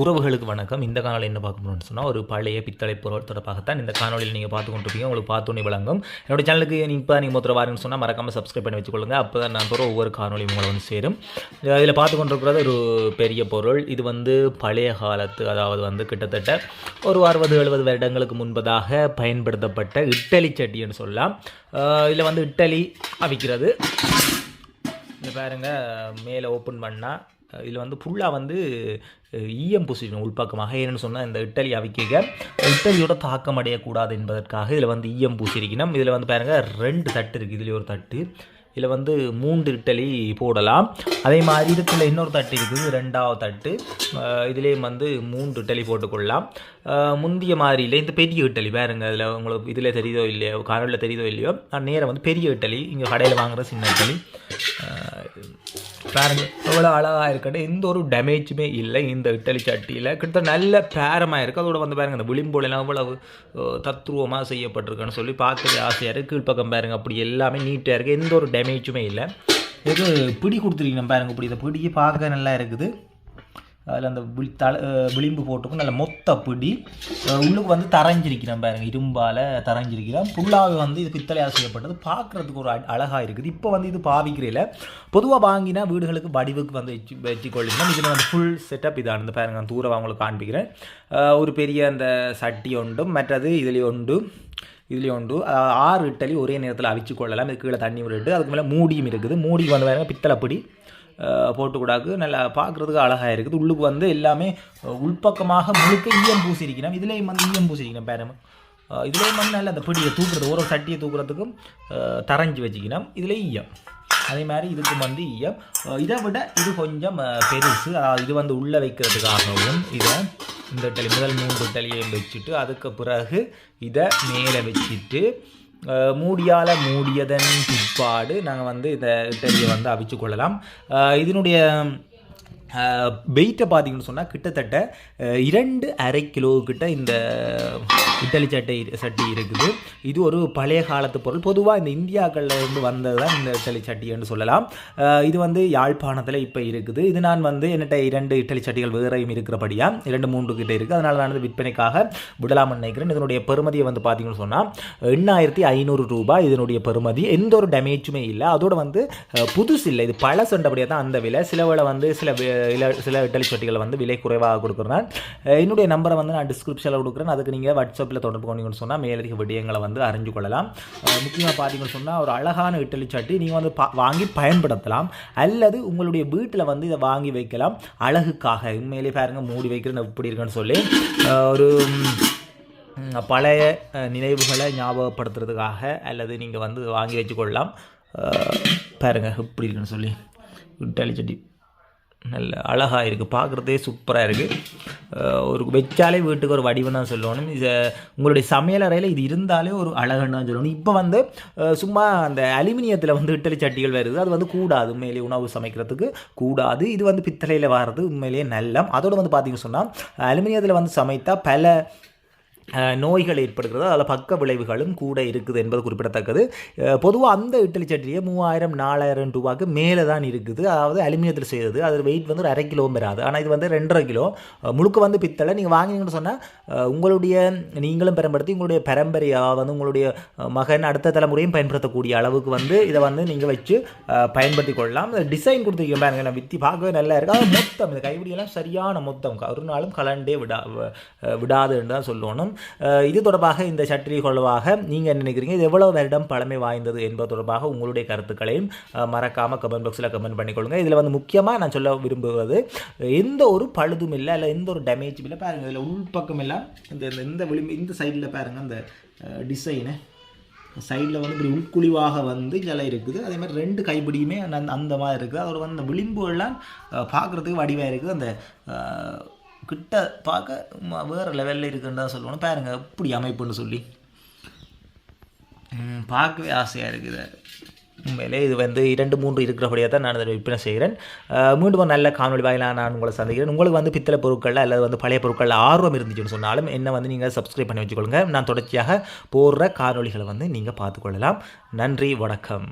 உறவுகளுக்கு வணக்கம். இந்த காணொலி என்ன பார்க்கணும்னு சொன்னால் ஒரு பழைய பித்தளை பொருள் தொடர்பாகத்தான் இந்த காணொலியில் நீங்கள் பார்த்து கொண்டிருப்பீங்க. உங்களுக்கு பார்த்தோன்னே விளங்கும். என்னோட சேனலுக்கு நீங்கள் இப்போ நீங்கள் மொத்தம் வாருன்னு சொன்னால் மறக்காமல் சப்ஸ்கிரைப் பண்ணி வச்சுக்கொள்ளுங்க. அப்போ தான் நான் போகிற ஒவ்வொரு காணொலியும் உங்களை வந்து சேரும். இதில் பார்த்து கொண்டிருக்கிறது ஒரு பெரிய பொருள். இது வந்து பழைய காலத்து அதாவது வந்து கிட்டத்தட்ட ஒரு அறுபது எழுபது வருடங்களுக்கு முன்பதாக பயன்படுத்தப்பட்ட இட்டலி சட்டின்னு சொல்லலாம். இதில் வந்து இட்டலி அவிக்கிறது. இது பாருங்கள் மேலே ஓப்பன் பண்ணால் இதில் வந்து ஃபுல்லாக வந்து ஈயம் பூசிக்கணும் உள்பக்கமாக. ஏன்னு சொன்னால் இந்த இட்டலி அவிக்க இட்டலியோட தாக்கம் அடையக்கூடாது என்பதற்காக இதில் வந்து ஈயம் பூசிருக்கணும் இதில் வந்து பாருங்கள் ரெண்டு தட்டு இருக்குது இதுலேயே ஒரு தட்டு. இதில் வந்து மூன்று இட்டலி போடலாம். அதே மாதிரி இதுக்குள்ள இன்னொரு தட்டு இருக்குது ரெண்டாவது தட்டு. இதுலேயும் வந்து மூன்று இட்டலி போட்டுக்கொள்ளலாம். முந்திய மாதிரியில் இந்த பெரிய இட்டலி பாருங்க அதில் உங்களுக்கு இதில் தெரியுதோ இல்லையோ காரில் தெரியுதோ இல்லையோ நேரம் வந்து பெரிய இட்டலி இங்கே கடையில் வாங்குகிற சின்ன இட்டலி. பாருங்க எவ்வளோ அழகாக இருக்கட்டும் எந்த ஒரு டேமேஜுமே இல்லை இந்த இட்டலி சட்டியில். கிட்டத்தட்ட நல்ல பேரமாக இருக்குது அதோட வந்து பாருங்கள் இந்த விளிம்போலெல்லாம் அவ்வளவு தத்ரூபமாக செய்யப்பட்டிருக்குன்னு சொல்லி பார்க்கவே ஆசையாக இருக்குது கீழ்ப்பக்கம் பாருங்கள் அப்படி எல்லாமே நீட்டாக இருக்குது எந்த ஒரு டேமேஜுமே இல்லை. இது பிடி கொடுத்துருக்கீங்க பாருங்கள் இப்படி இந்த பிடியை பார்க்க நல்லா இருக்குது. அதில் அந்த விழி தலை விளிம்பு போட்டுக்கும். நல்ல மொத்த பிடி. உள்ளுக்கு வந்து தரைஞ்சிருக்கிறேன் பாருங்கள் இரும்பால் தரைஞ்சிருக்கிறேன். ஃபுல்லாகவே வந்து இது பித்தளையாக செய்யப்பட்டது. பார்க்குறதுக்கு ஒரு அழகாக இருக்குது. இப்போ வந்து இது பாவிக்கிறையில் பொதுவாக வாங்கினா வீடுகளுக்கு வடிவுக்கு வந்து வச்சு வச்சுக்கொள்ளிங்கன்னா இதில் வந்து ஃபுல் செட்டப் இதான. இந்த பாருங்கள் நான் தூரம் அவங்களுக்கு காண்பிக்கிறேன். ஒரு பெரிய அந்த சட்டி ஒன்றும் மற்றது இதுலேயும் ஒன்று இதுலேயும் உண்டு. ஆறு இட்டலி ஒரே நேரத்தில் அவிச்சு கொள்ளலாம். இது கீழே தண்ணி விட்டுட்டு அதுக்கு மேலே மூடியும் இருக்குது. மூடி வந்து பாருங்க பித்தளைப்படி போட்டுக்கூடாது. நல்லா பார்க்குறதுக்கு அழகாக இருக்குது. உள்ளுக்கு வந்து எல்லாமே உள்பக்கமாக முழுக்க ஈயம் பூசிருக்கணும் இதுலேயும் வந்து ஈயம் பூசிருக்கணும் பேரம் இதுலேயும் வந்து நல்லா அந்த பிடியை தூக்குறது ஒரு சட்டியை தூக்குறதுக்கும் தரைஞ்சி வச்சுக்கணும். இதில் ஈயம். அதே மாதிரி இதுக்கு வந்து ஈயம். இதை விட இது கொஞ்சம் பெருசு. அதாவது இது வந்து உள்ளே வைக்கிறதுக்காகவும் இதை இந்த டலி முதல் மூன்று டலியையும் வச்சுட்டு அதுக்கு பிறகு இதை மேலே வச்சுட்டு மூடியால் மூடியதன் பிற்பாடு நாங்கள் வந்து இந்த இட்டலியை வந்து அவிச்சு கொள்ளலாம். இதனுடைய வெயிட்டை பார்த்தீங்கன்னு சொன்னால் கிட்டத்தட்ட இரண்டு அரை கிலோ கிட்ட இந்த இட்டலி சட்டை சட்டி இருக்குது. இது ஒரு பழைய காலத்து பொருள். பொதுவாக இந்த இந்தியாக்களில் இருந்து வந்தது தான் இந்த இட்டலி சட்டின்னு சொல்லலாம். இது வந்து யாழ்ப்பாணத்தில் இப்போ இருக்குது. இது நான் வந்து என்னட்ட இரண்டு இட்டலி சட்டிகள் வேறையும் இருக்கிறபடியாக இரண்டு மூன்று கிட்டே இருக்குது அதனால் நான் வந்து விற்பனைக்காக விடலாம்னு நினைக்கிறேன். இதனுடைய பெருமதியை வந்து பார்த்தீங்கன்னு சொன்னால் எண்ணாயிரத்தி ஐநூறு ரூபாய் இதனுடைய பெருமதி எந்த ஒரு டேமேஜுமே இல்லை. அதோடு வந்து புதுசு இல்லை இது பல தான் அந்த விலை. சில வேலை வந்து சில சில இட்டலி சட்டிகள் வந்து விலை குறைவாக கொடுக்குறேன் என்னுடைய நம்பரை வந்து நான் டிஸ்கிரிப்ஷனில் கொடுக்குறேன். அதுக்கு நீங்கள் வாட்ஸ்அப்பில் தொடர்பு கொண்டீங்கன்னு சொன்னால் மேலதிக விடயங்களை வந்து அறிஞ்சு கொள்ளலாம். முக்கியமாக பார்த்தீங்கன்னு சொன்னால் ஒரு அழகான இட்டலி சட்டி நீங்கள் வந்து பா வாங்கி பயன்படுத்தலாம். அல்லது உங்களுடைய வீட்டில் வந்து இதை வாங்கி வைக்கலாம். அழகுக்காக உண்மையிலே பாருங்கள் மூடி வைக்கிறேன் எப்படி இருக்குன்னு சொல்லி ஒரு பழைய நினைவுகளை ஞாபகப்படுத்துறதுக்காக அல்லது நீங்கள் வந்து வாங்கி வச்சுக்கொள்ளலாம். பாருங்கள் எப்படி இருக்குன்னு சொல்லி இட்டலி சட்டி. நல்ல அழகாக இருக்குது பார்க்குறதே சூப்பராக இருக்குது ஒரு வச்சாலே வீட்டுக்கு ஒரு வடிவம் தான் சொல்லணும். இது உங்களுடைய சமையலறையில் இது இருந்தாலே ஒரு அழகுன்னு தான் சொல்லணும். இப்போ வந்து சும்மா அந்த அலுமினியத்தில் வந்து இட்டலி சட்டிகள் வருது. அது வந்து கூடாது. உண்மையிலேயே உணவு சமைக்கிறதுக்கு கூடாது. இது வந்து பித்தளையில் வர்றது உண்மையிலேயே நல்லம். அதோடு வந்து பார்த்திங்க சொன்னால் அலுமினியத்தில் வந்து சமைத்தால் பல நோய்கள் ஏற்படுகிறது அதில் பக்க விளைவுகளும் கூட இருக்குது என்பது குறிப்பிடத்தக்கது. பொதுவாக அந்த இட்லி சட்டியை மூவாயிரம் நாலாயிரம் ரூபாய்க்கு மேலே தான் இருக்குது. அதாவது அலுமினியத்தில் செய்தது அது வெயிட் வந்து ஒரு அரை கிலோ வராது. ஆனால் இது வந்து ரெண்டரை கிலோ. முழுக்க வந்து பித்தளை. நீங்கள் வாங்கினீங்கன்னு சொன்னால் உங்களுடைய நீங்களும் பயன்படுத்தி உங்களுடைய பரம்பரையாக வந்து உங்களுடைய மகன் அடுத்த தலைமுறையும் பயன்படுத்தக்கூடிய அளவுக்கு வந்து இதை வந்து நீங்கள் வச்சு பயன்படுத்தி கொள்ளலாம். டிசைன் கொடுத்துருக்கீங்க பாருங்க. நான் வித்தி பார்க்கவே நல்லா இருக்குது அது மொத்தம் இந்த கைவிடியெல்லாம் சரியான மொத்தம். ஒரு நாளும் கலண்டே விடா விடாதுன்னு தான் சொல்லணும். இது தொடர்பாக இந்த சற்றி கொள்வாக நீங்கள் என்ன நினைக்கிறீங்க? இது எவ்வளோ வருடம் பழமை வாய்ந்தது என்பது தொடர்பாக உங்களுடைய கருத்துக்களையும் மறக்காமல் கமெண்ட் பாக்ஸில் கமெண்ட் பண்ணிக்கொள்ளுங்க. இதில் வந்து முக்கியமாக நான் சொல்ல விரும்புவது எந்த ஒரு பழுதும் இல்லை இல்லை எந்த ஒரு டேமேஜும் இல்லை. பாருங்கள் இதில் உள்பக்கம் எல்லாம் இந்த இந்த விளிம்பு இந்த சைடில் பாருங்கள் அந்த டிசைனு சைடில் வந்து இப்படி உள்குழிவாக வந்து இலை இருக்குது. அதே மாதிரி ரெண்டு கைப்பிடியுமே அந்த அந்த மாதிரி இருக்குது. அதோட வந்து அந்த விளிம்புகள்லாம் பார்க்குறதுக்கு வடிவாக இருக்குது. அந்த கிட்ட பார்க்க வேறு லெவலில் இருக்குன்னு தான் சொல்லணும். பாருங்கள் எப்படி அமைப்புன்னு சொல்லி. பார்க்கவே ஆசையாக இருக்குது. உண்மையிலே இது வந்து இரண்டு மூன்று இருக்கிறபடியாக தான் நான் அதை விற்பனை செய்கிறேன். மீண்டும் நல்ல காணொலி வாயிலாக நான் உங்களை சந்திக்கிறேன். உங்களுக்கு வந்து பித்தளை பொருட்கள் அல்லது வந்து பழைய பொருட்களில் ஆர்வம் இருந்துச்சுன்னு சொன்னாலும் என்ன வந்து நீங்கள் சப்ஸ்கிரைப் பண்ணி வச்சுக்கொள்ளுங்க. நான் தொடர்ச்சியாக போடுற காணொலிகளை வந்து நீங்கள் பார்த்துக்கொள்ளலாம். நன்றி வணக்கம்.